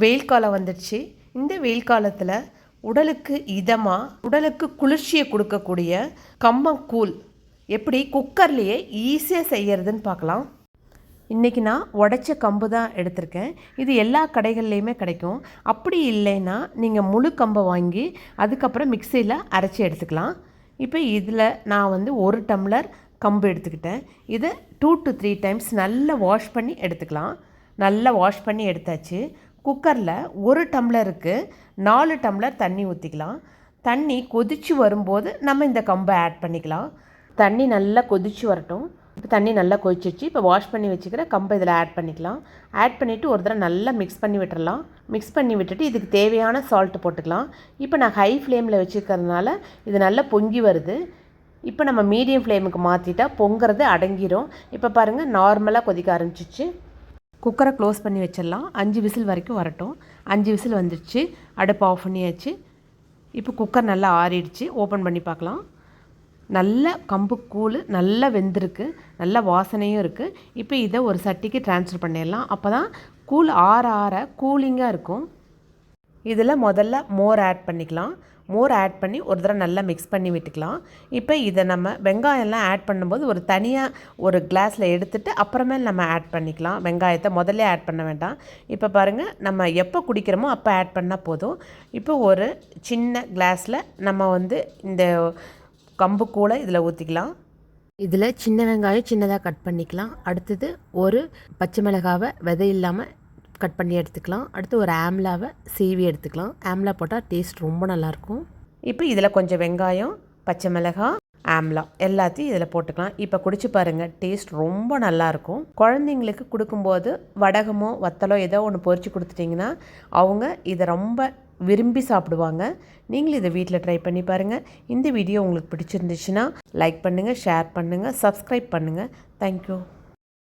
வெயில் காலம் வந்துடுச்சு. இந்த வெயில் காலத்தில் உடலுக்கு இதமாக உடலுக்கு குளிர்ச்சியை கொடுக்கக்கூடிய கம்மங்கூழ் எப்படி குக்கர்லேயே ஈஸியாக செய்கிறதுன்னு பார்க்கலாம். இன்றைக்கி நான் உடைச்ச கம்பு தான் எடுத்திருக்கேன். இது எல்லா கடைகள்லேயுமே கிடைக்கும். அப்படி இல்லைன்னா நீங்கள் முழு கம்பை வாங்கி அதுக்கப்புறம் மிக்சியில் அரைச்சி எடுத்துக்கலாம். இப்போ இதில் நான் வந்து ஒரு டம்ளர் கம்பு எடுத்துக்கிட்டேன். இதை டூ டு த்ரீ டைம்ஸ் நல்லா வாஷ் பண்ணி எடுத்துக்கலாம். நல்லா வாஷ் பண்ணி எடுத்தாச்சு. குக்கரில் ஒரு டம்ளருக்கு நாலு டம்ளர் தண்ணி ஊற்றிக்கலாம் தண்ணி கொதிச்சு வரும்போது நம்ம இந்த கம்பை ஆட் பண்ணிக்கலாம். தண்ணி நல்லா கொதிச்சு வரட்டும். இப்போ தண்ணி நல்லா கொதிச்சிச்சு இப்போ வாஷ் பண்ணி வச்சுக்கிற கம்பை இதில் ஆட் பண்ணிக்கலாம். ஆட் பண்ணிவிட்டு ஒரு தடவை நல்லா மிக்ஸ் பண்ணி விட்டுறலாம். மிக்ஸ் பண்ணி விட்டுட்டு இதுக்கு தேவையான சால்ட்டு போட்டுக்கலாம். இப்போ நான் ஹை ஃப்ளேமில் வச்சுருக்கிறதுனால இது நல்லா பொங்கி வருது. இப்போ நம்ம மீடியம் ஃப்ளேமுக்கு மாற்றிட்டா பொங்கிறது அடங்கிரும். இப்போ பாருங்கள் நார்மலாக கொதிக்க ஆரம்பிச்சிச்சு குக்கரை க்ளோஸ் பண்ணி வச்சிடலாம். அஞ்சு விசில் வரைக்கும் வரட்டும். அஞ்சு விசில் வந்துடுச்சு. அடுப்பு ஆஃப் பண்ணியாச்சு. இப்போ குக்கர் நல்லா ஆறிடுச்சு. ஓப்பன் பண்ணி பார்க்கலாம். நல்ல கம்பு கூழ் நல்லா வெந்திருக்கு. நல்ல வாசனையும் இருக்குது இப்போ இதை ஒரு சட்டிக்கு ட்ரான்ஸ்ஃபர் பண்ணிடலாம். அப்போ தான் கூழ் ஆற ஆற கூலிங்காக இருக்கும். இதில் முதல்ல மோர் ஆட் பண்ணிக்கலாம். மோர் ஆட் பண்ணி ஒரு தடவை நல்லா மிக்ஸ் பண்ணி விட்டுக்கலாம். இப்போ இதை நம்ம வெங்காயம்லாம் ஆட் பண்ணும்போது ஒரு தனியாக ஒரு கிளாஸில் எடுத்துட்டு அப்புறமே நம்ம ஆட் பண்ணிக்கலாம். வெங்காயத்தை முதல்ல ஆட் பண்ண வேண்டாம். இப்போ பாருங்கள் நம்ம எப்போ குடிக்கிறோமோ அப்போ ஆட் பண்ணால் போதும். இப்போ ஒரு சின்ன கிளாஸில் நம்ம வந்து இந்த கம்பு கூளை இதில் ஊற்றிக்கலாம் இதில் சின்ன வெங்காயம் சின்னதாக கட் பண்ணிக்கலாம். அடுத்தது ஒரு பச்சை மிளகாவை விதை இல்லாமல் கட் பண்ணி எடுத்துக்கலாம். அடுத்து ஒரு ஆம்லாவை சீவி எடுத்துக்கலாம். ஆம்லா போட்டால் டேஸ்ட் ரொம்ப நல்லாயிருக்கும். இப்போ இதில் கொஞ்சம் வெங்காயம் பச்சை மிளகாய் ஆம்லா எல்லாத்தையும் இதில் போட்டுக்கலாம். இப்போ குடிச்சு பாருங்கள் டேஸ்ட் ரொம்ப நல்லாயிருக்கும். குழந்தைங்களுக்கு கொடுக்கும்போது வடகமோ வத்தலோ ஏதோ ஒன்று பொறிச்சு கொடுத்துட்டிங்கன்னா அவங்க இதை ரொம்ப விரும்பி சாப்பிடுவாங்க. நீங்களும் இதை வீட்டில் ட்ரை பண்ணி பாருங்கள் இந்த வீடியோ உங்களுக்கு பிடிச்சிருந்துச்சுன்னா லைக் பண்ணுங்கள் ஷேர் பண்ணுங்கள் சப்ஸ்கிரைப் பண்ணுங்கள் தேங்க்யூ